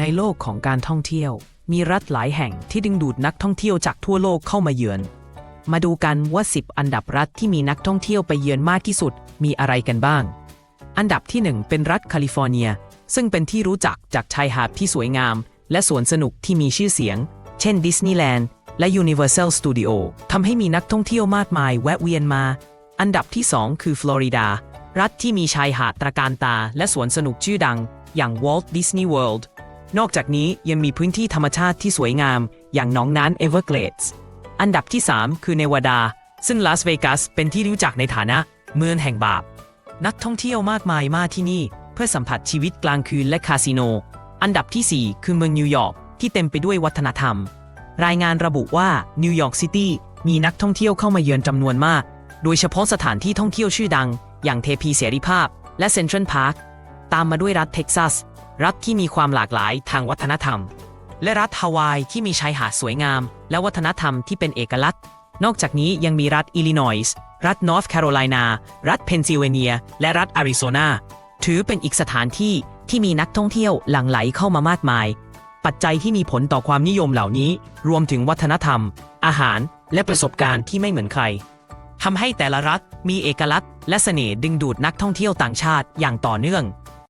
ในโลกของการท่องเที่ยว มีรัฐหลายแห่งที่ดึงดูดนักท่องเที่ยวจากทั่วโลกเข้ามาเยือน มาดูกันว่า 10 อันดับรัฐที่มีนักท่องเที่ยวไปเยือนมากที่สุดมีอะไรกันบ้าง อันดับที่ 1 เป็นรัฐแคลิฟอร์เนีย ซึ่งเป็นที่รู้จักจากชายหาดที่สวยงาม และสวนสนุกที่มีชื่อเสียง เช่นดิสนีย์แลนด์และ Universal Studio ทำให้มีนักท่องเที่ยวมากมายแวะเวียนมา อันดับที่ 2 คือฟลอริดา รัฐที่มีชายหาดตระการตาและสวนสนุกชื่อดัง อย่าง Walt Disney World นอกจากนี้ยังมีพื้นที่ธรรมชาติที่สวยงาม อย่างหนองน้ำเอเวอร์เกรดส์อันดับที่ 3 คือเนวาดา ซึ่งลาสเวกัสเป็นที่รู้จักในฐานะเมืองแห่งบาป นักท่องเที่ยวมากมายมาที่นี่ เพื่อสัมผัสชีวิตกลางคืนและคาสิโน อันดับทีสี่4 คือเมืองนิวยอร์กที่เต็มไปด้วยวัฒนธรรม รายงานระบุว่านิวยอร์กซิตี้มีนักท่องเที่ยวเข้ามาเยือนจำนวนมาก โดยเฉพาะสถานที่ท่องเที่ยวชื่อดัง อย่างเทพีเสรีภาพ และเซ็นทรัลพาร์ค ตามมาด้วยรัฐเท็กซัส รัฐที่มีความหลากหลายทางวัฒนธรรม และรัฐฮาวายที่มีชายหาดสวยงาม และวัฒนธรรมที่เป็นเอกลักษณ์ นอกจากนี้ยังมีรัฐอิลลินอยส์รัฐนอร์ทแคโรไลนารัฐเพนซิลเวเนีย และรัฐอาริโซนาถือเป็นอีกสถานที่ที่มีนักท่องเที่ยวหลั่งไหลเข้ามามากมาย ปัจจัยที่มีผลต่อความนิยมเหล่านี้ รวมถึงวัฒนธรรม อาหารและประสบการณ์ที่ไม่เหมือนใครทำให้แต่ละรัฐมีเอกลักษณ์และเสน่ห์ดึงดูดนักท่องเที่ยวต่างชาติอย่างต่อเนื่อง